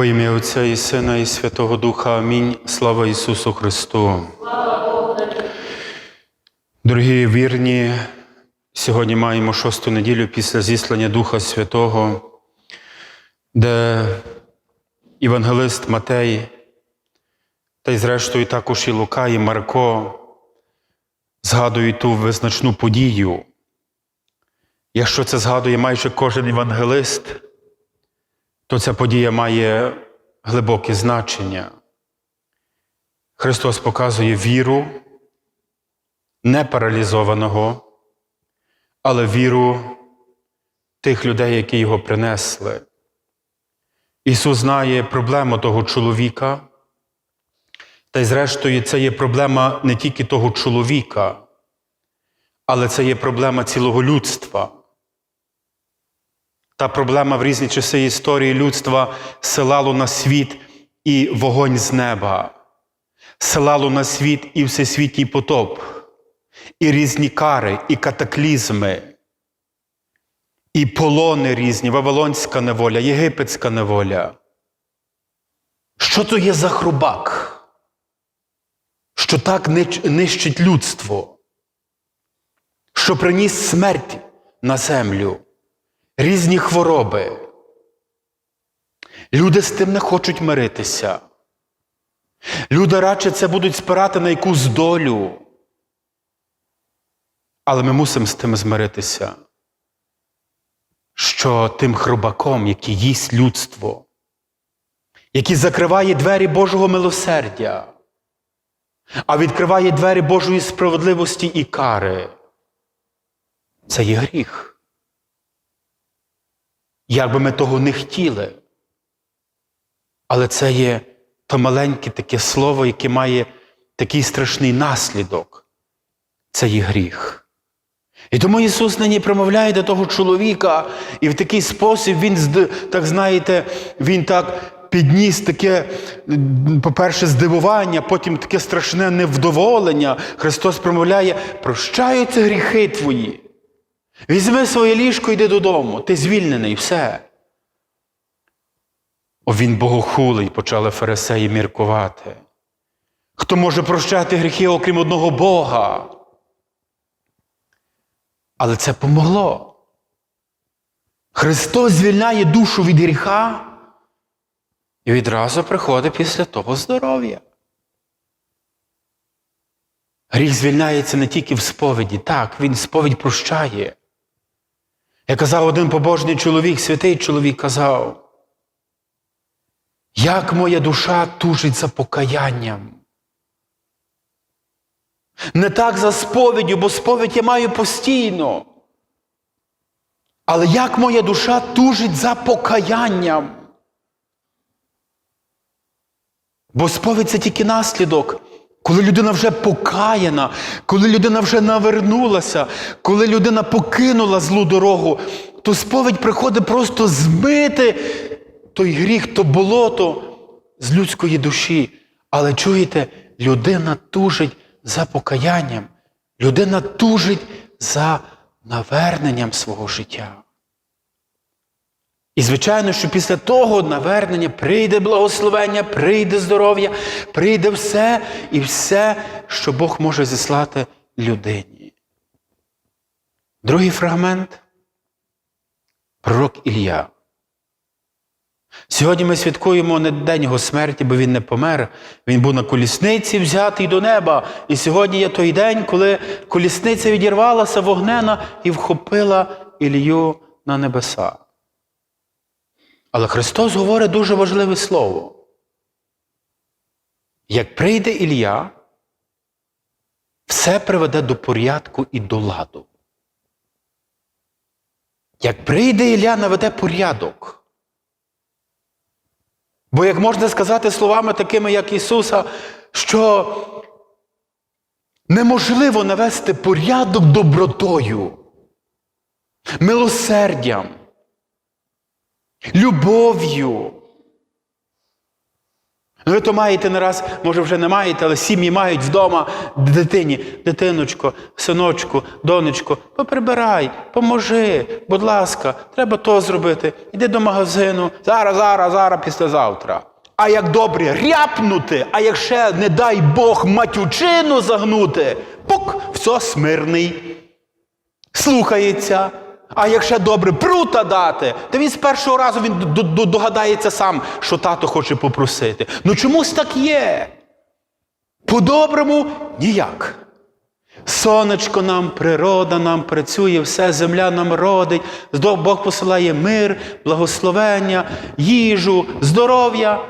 Во ім'я Отця і Сина, і Святого Духа. Амінь. Слава Ісусу Христу. Дорогі вірні, сьогодні маємо шосту неділю після зіслання Духа Святого, де Євангелист Матей, та й зрештою також і Лука, і Марко згадують ту визначну подію. Якщо це згадує майже кожен євангелист, то ця подія має глибоке значення. Христос показує віру не паралізованого, але віру тих людей, які його принесли. Ісус знає проблему того чоловіка, та й зрештою, це є проблема не тільки того чоловіка, але це є проблема цілого людства. Та проблема в різні часи історії людства силало на світ і вогонь з неба, силало на світ і всесвітній потоп, і різні кари, і катаклізми, і полони різні, Вавилонська неволя, єгипетська неволя. Що то є за хрубак? Що так нищить людство, що приніс смерть на землю? Різні хвороби. Люди з тим не хочуть миритися. Люди радше це будуть спирати на якусь долю. Але ми мусимо з тим змиритися, що тим хробаком, який їсть людство, який закриває двері Божого милосердя, а відкриває двері Божої справедливості і кари, це є гріх. Як би ми того не хотіли. Але це є то маленьке таке слово, яке має такий страшний наслідок. Це є гріх. І тому Ісус нині промовляє до того чоловіка, і в такий спосіб Він, так знаєте, Він так підніс таке, по-перше, здивування, потім таке страшне невдоволення. Христос промовляє, прощаються гріхи твої. Візьми своє ліжко йди додому, ти звільнений, все. О, він богохулий, почали фарисеї міркувати. Хто може прощати гріхи, окрім одного Бога? Але це помогло. Христос звільняє душу від гріха і відразу приходить після того здоров'я. Гріх звільняється не тільки в сповіді, так, він сповідь прощає. Я казав один побожний чоловік, святий чоловік казав, як моя душа тужить за покаянням. Не так за сповіддю, бо сповідь я маю постійно. Але як моя душа тужить за покаянням? Бо сповідь це тільки наслідок. Коли людина вже покаяна, коли людина вже навернулася, коли людина покинула злу дорогу, то сповідь приходить просто змити той гріх, то болото з людської душі. Але чуєте, людина тужить за покаянням, людина тужить за наверненням свого життя. І, звичайно, що після того навернення прийде благословення, прийде здоров'я, прийде все і все, що Бог може зіслати людині. Другий фрагмент пророк Ілля. Сьогодні ми святкуємо не день його смерті, бо він не помер. Він був на колісниці взятий до неба. І сьогодні є той день, коли колісниця відірвалася вогнена і вхопила Ілью на небеса. Але Христос говорить дуже важливе слово. Як прийде Ілля, все приведе до порядку і до ладу. Як прийде Ілля, наведе порядок. Бо як можна сказати словами такими, як Ісуса, що неможливо навести порядок добротою, Ну ви то маєте не раз, може вже не маєте, але сім'ї мають вдома дитині. Дитиночко, синочку, донечко, поприбирай, поможи, будь ласка, треба то зробити. Іди до магазину. Зараз, зараз, зараз, післязавтра. А як добре ряпнути, а як ще, не дай Бог, матючину загнути, пук, все смирний слухається. А якщо добре прута дати, то він з першого разу він догадається сам, що тато хоче попросити. Ну чомусь так є. По-доброму ніяк. Сонечко нам, природа нам працює, все земля нам родить, Бог посилає мир, благословення, їжу, здоров'я.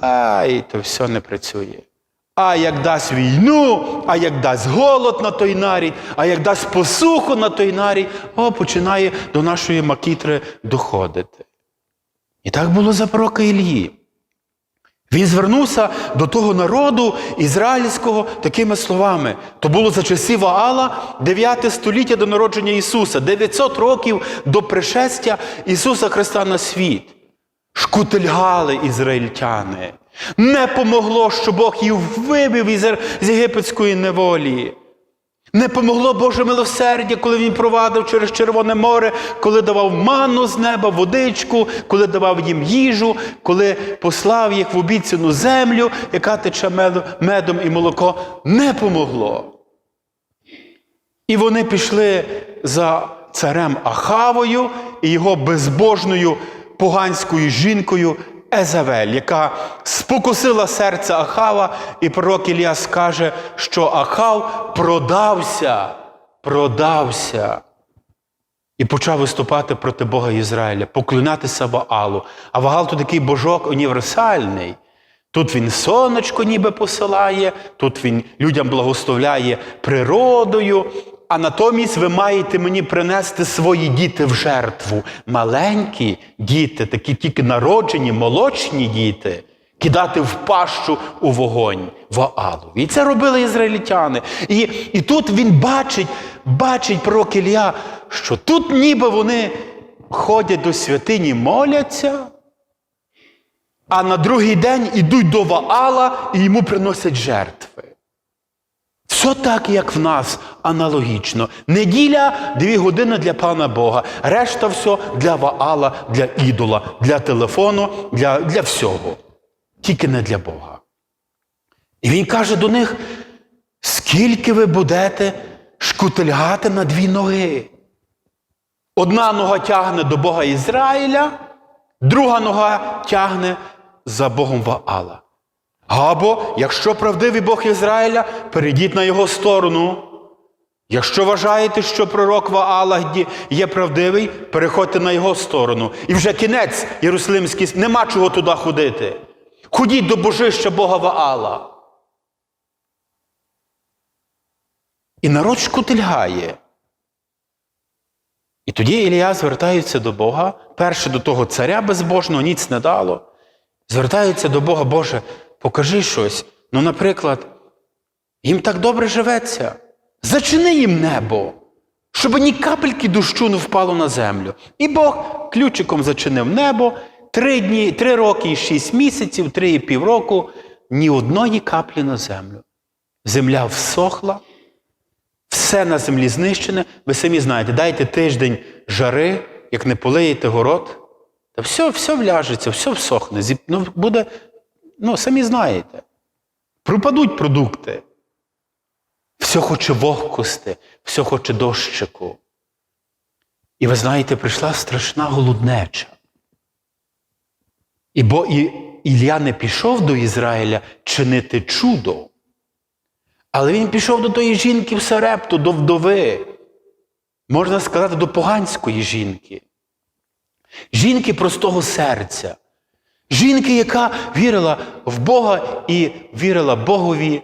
Ай, то все не працює. А як дасть війну, а як дасть голод на той нарід, а як дасть посуху на той нарід, о, починає до нашої макітри доходити. І так було за пророка Ілії. Він звернувся до того народу ізраїльського такими словами. То було за часів Ваала 9 століття до народження Ісуса, 900 років до пришестя Ісуса Христа на світ. Шкутильгали ізраїльтяни. Не помогло, що Бог їх вибив із єгипетської неволі. Не помогло Боже милосердя, коли він провадив через Червоне море, коли давав манну з неба, водичку, коли давав їм їжу, коли послав їх в обіцяну землю, яка тече медом і молоко, не помогло. І вони пішли за царем Ахавою і його безбожною поганською жінкою Езавель, яка спокусила серце Ахава, і пророк Ілля скаже, що Ахав продався, продався. І почав виступати проти Бога Ізраїля, поклонятися Ваалу. А Ваал то такий божок універсальний. Тут він сонечко ніби посилає, тут він людям благословляє природою. А натомість ви маєте мені принести свої діти в жертву. Маленькі діти, такі тільки народжені, молочні діти, кидати в пащу у вогонь Ваалу. І це робили ізраїльтяни. І, і тут він бачить, бачить пророк Ілля, що тут ніби вони ходять до святині, моляться. А на другий день ідуть до Ваала і йому приносять жертви. Все так, як в нас, аналогічно. Неділя дві години для пана Бога, решта все для Ваала, для ідола, для телефону, для, для всього. Тільки не для Бога. І він каже до них: скільки ви будете шкутильгати на дві ноги? Одна нога тягне до Бога Ізраїля, друга нога тягне за Богом Ваала. Або, якщо правдивий Бог Ізраїля, перейдіть на його сторону. Якщо вважаєте, що пророк Ваала є правдивий, переходьте на його сторону. І вже кінець Єрусалимський, нема чого туди ходити. Ходіть до божища Бога Ваала. І народ шкутильгає. І тоді Ілія звертається до Бога, перше до того царя безбожного, ніц не дало. Звертаються до Бога, Боже, покажи щось. Ну, наприклад, їм так добре живеться. Зачини їм небо, щоб ні капельки дощу не впало на землю. І Бог ключиком зачинив небо три дні, три роки і шість місяців, три і півроку, ні одної каплі на землю. Земля всохла, все на землі знищене. Ви самі знаєте, дайте тиждень жари, як не полиєте город, та все, все вляжеться, все всохне. Ну, буде, ну, самі знаєте. Пропадуть продукти. Все хоче вогкости, все хоче дощику. І ви знаєте, прийшла страшна голоднеча. І бо і Ілля не пішов до Ізраїля чинити чудо. Але він пішов до тої жінки в Сарепту, до вдови. Можна сказати, до поганської жінки. Жінки простого серця. Жінки, яка вірила в Бога і вірила Богові.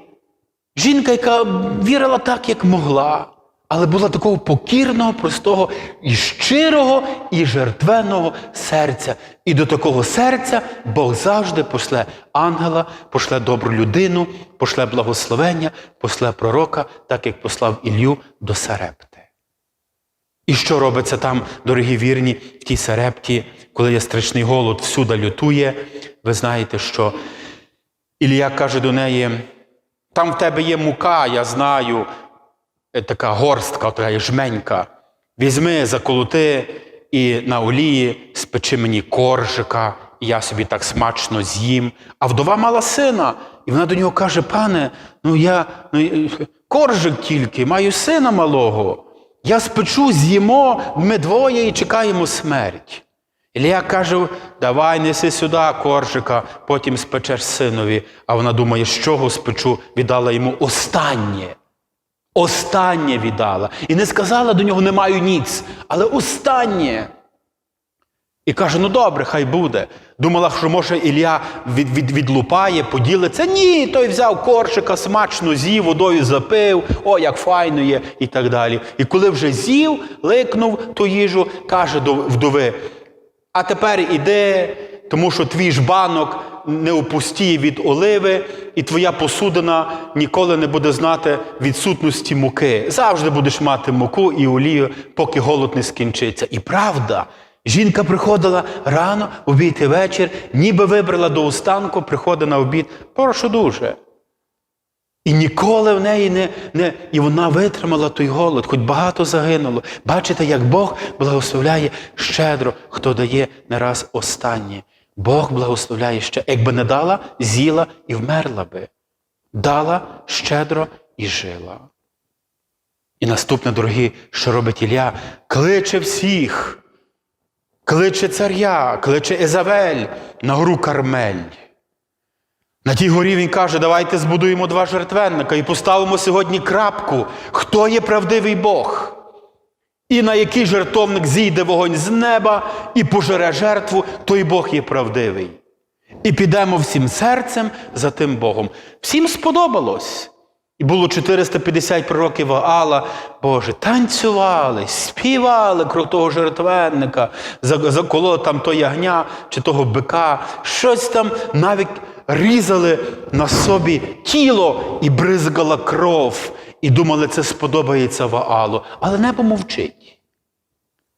Жінка, яка вірила так, як могла, але була такого покірного, простого і щирого, і жертвеного серця. І до такого серця Бог завжди пошле ангела, пошле добру людину, пошле благословення, пошле пророка, так як послав Ілью до Сарепти. І що робиться там, дорогі вірні, в тій Сарепті, коли є страшний голод, всюди лютує, ви знаєте, що Ілія каже до неї: там в тебе є мука, я знаю, е, така горстка, така жменька. Візьми, заколоти і на олії спечи мені коржика, і я собі так смачно з'їм. А вдова мала сина, і вона до нього каже: пане, ну я ну, е, коржик тільки, маю сина малого. Я спечу, з'їмо, ми двоє і чекаємо смерть. Ілія каже, давай неси сюди коржика, потім спечеш синові. А вона думає, з чого спечу, віддала йому останнє. Останнє віддала. І не сказала до нього не маю ніц, але останнє. І каже: ну добре, хай буде. Думала, що може Ілля від, від, відлупає, поділиться. Ні, той взяв коршика, смачно з'їв, водою запив, о, як файно є, і так далі. І коли вже з'їв, ликнув ту їжу, каже до вдови: а тепер іди, тому що твій жбанок не опустіє від оливи, і твоя посудина ніколи не буде знати відсутності муки. Завжди будеш мати муку і олію, поки голод не скінчиться. І правда, жінка приходила рано, обід і вечір, ніби вибрала до останку, приходить на обід. Прошу дуже. І ніколи в неї не, не і вона витримала той голод, хоч багато загинуло. Бачите, як Бог благословляє щедро, хто дає не раз останнє. Бог благословляє ще, якби не дала, з'їла і вмерла би. Дала щедро і жила. І наступне, дорогі, що робить Ілля, кличе всіх, кличе царя, кличе Езавель на гору Кармель. На тій горі він каже, давайте збудуємо два жертвенника і поставимо сьогодні крапку, хто є правдивий Бог. І на який жертовник зійде вогонь з неба і пожере жертву, той Бог є правдивий. І підемо всім серцем за тим Богом. Всім сподобалось. І було 450 пророків Ваала, Боже, танцювали, співали крок того жертвенника, заколо там то ягня чи того бика, щось там навіть різали на собі тіло і бризгала кров, і думали, це сподобається Ваалу. Але небо мовчить.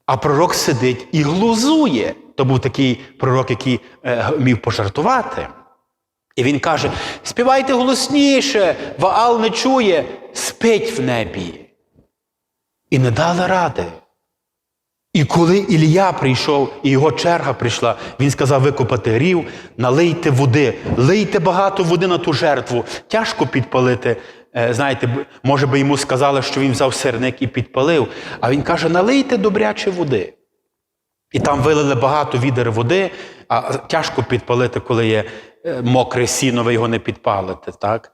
А пророк сидить і глузує. То був такий пророк, який е, вмів пожартувати. І він каже: співайте голосніше, Ваал не чує, спить в небі. І не дали ради. І коли Ілля прийшов, і його черга прийшла, він сказав викопати рів, налийте води, лийте багато води на ту жертву. Тяжко підпалити. Е, Знаєте, може би йому сказали, що він взяв сирник і підпалив. А він каже: налийте добряче води. І там вилили багато відер води, а тяжко підпалити, коли є е, мокре сіно, ви його не підпалите. так?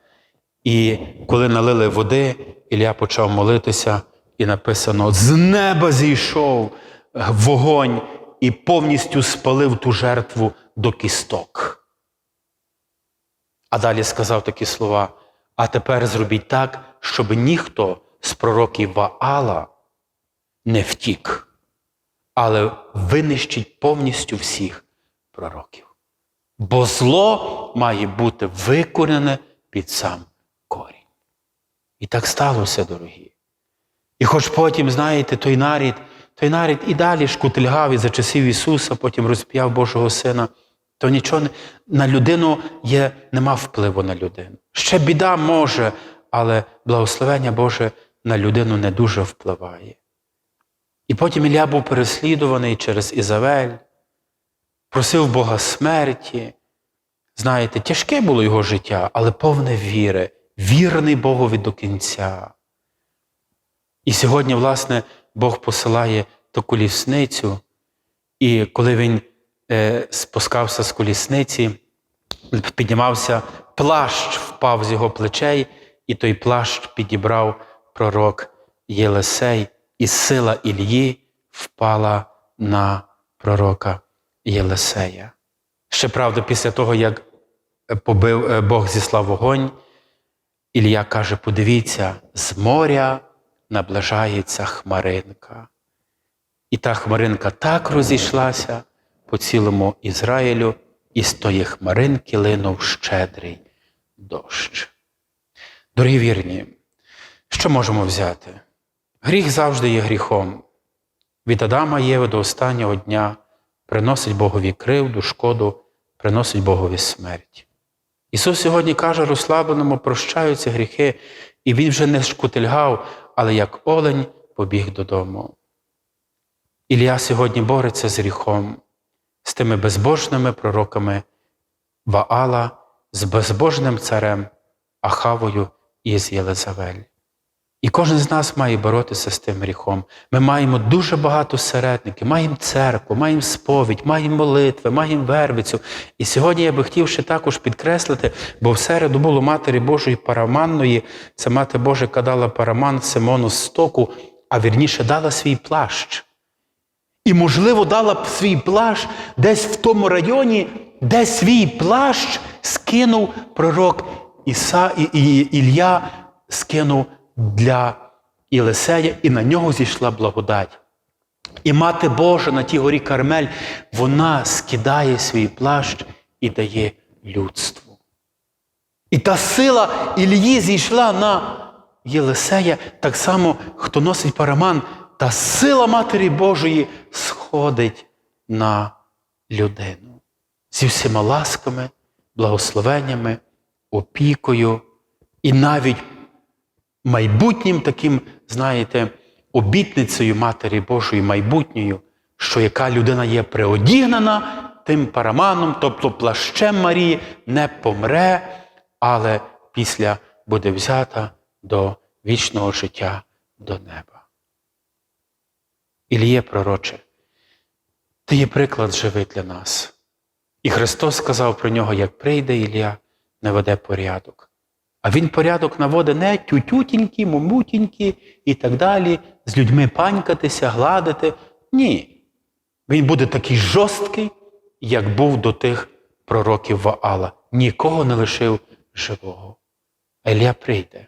І коли налили води, Ілля почав молитися, і написано: з неба зійшов вогонь і повністю спалив ту жертву до кісток. А далі сказав такі слова: а тепер зробіть так, щоб ніхто з пророків Ваала не втік, але винищить повністю всіх пророків. Бо зло має бути викорене під сам корінь. І так сталося, дорогі. І хоч потім, знаєте, той нарід, той нарід і далі шкутильгав і за часів Ісуса, потім розп'яв Божого Сина, то нічого не, на людину є, нема впливу на людину. Ще біда може, але благословення Боже на людину не дуже впливає. І потім Ілля був переслідуваний через Ізавель, просив Бога смерті. Знаєте, тяжке було його життя, але повне віри, вірний Богові до кінця. І сьогодні, власне, Бог посилає ту колісницю, і коли він е, спускався з колісниці, піднімався, плащ впав з його плечей, і той плащ підібрав пророк Єлисей, і сила Ільї впала на пророка Єлисея. Ще правда, після того, як побив е, Бог зіслав вогонь, Ілля каже: подивіться, з моря наближається хмаринка. І та хмаринка так розійшлася по цілому Ізраїлю, і з тої хмаринки линув щедрий дощ. Дорогі вірні, що можемо взяти? Гріх завжди є гріхом. Від Адама Єви до останнього дня приносить Богові кривду, шкоду, приносить Богові смерть. Ісус сьогодні каже розслабленому, прощаються гріхи, і Він вже не шкутильгав, але як олень побіг додому. Ілля сьогодні бореться з гріхом, з тими безбожними пророками Ваала, з безбожним царем Ахавою і з Єлизавель. І кожен з нас має боротися з тим гріхом. Ми маємо дуже багато середників, маємо церкву, маємо сповідь, маємо молитви, маємо вервицю. І сьогодні я би хотів ще також підкреслити, бо в середу було Матері Божої Параманної, це Мати Божа яка дала параман Симону стоку, а вірніше дала свій плащ. І, можливо, дала б свій плащ десь в тому районі, де свій плащ скинув пророк Іса, і, і, Ілля скинув для Єлисея, і на нього зійшла благодать. І мати Божа на тій горі Кармель, вона скидає свій плащ і дає людству. І та сила Ілії зійшла на Єлисея, так само, хто носить параман, та сила Матері Божої сходить на людину зі всіма ласками, благословеннями, опікою і навіть майбутнім таким, знаєте, обітницею Матері Божої майбутньою, що яка людина є приодігнана тим параманом, тобто плащем Марії, не помре, але після буде взята до вічного життя до неба. Іліє пророче, ти є приклад живий для нас. І Христос сказав про нього, як прийде Ілля, наведе порядок. А він порядок наводить не тютютінькі, мумутінькі і так далі, з людьми панькатися, гладити. Ні. Він буде такий жорсткий, як був до тих пророків Ваала. Нікого не лишив живого. Ілля прийде.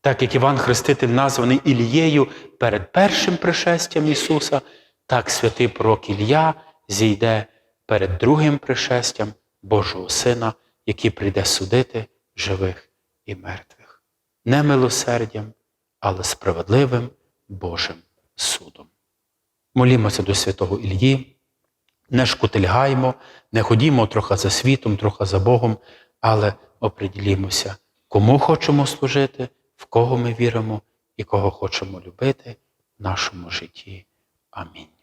Так як Іван Хреститель названий Ілією перед першим пришестям Ісуса, так святий пророк Ілля зійде перед другим пришестям Божого Сина, який прийде судити живих і мертвих. Не милосердям, але справедливим Божим судом. Молімося до святого Ілії, не шкутильгаємо, не ходімо трохи за світом, трохи за Богом, але оприділімося, кому хочемо служити, в кого ми віримо і кого хочемо любити в нашому житті. Амінь.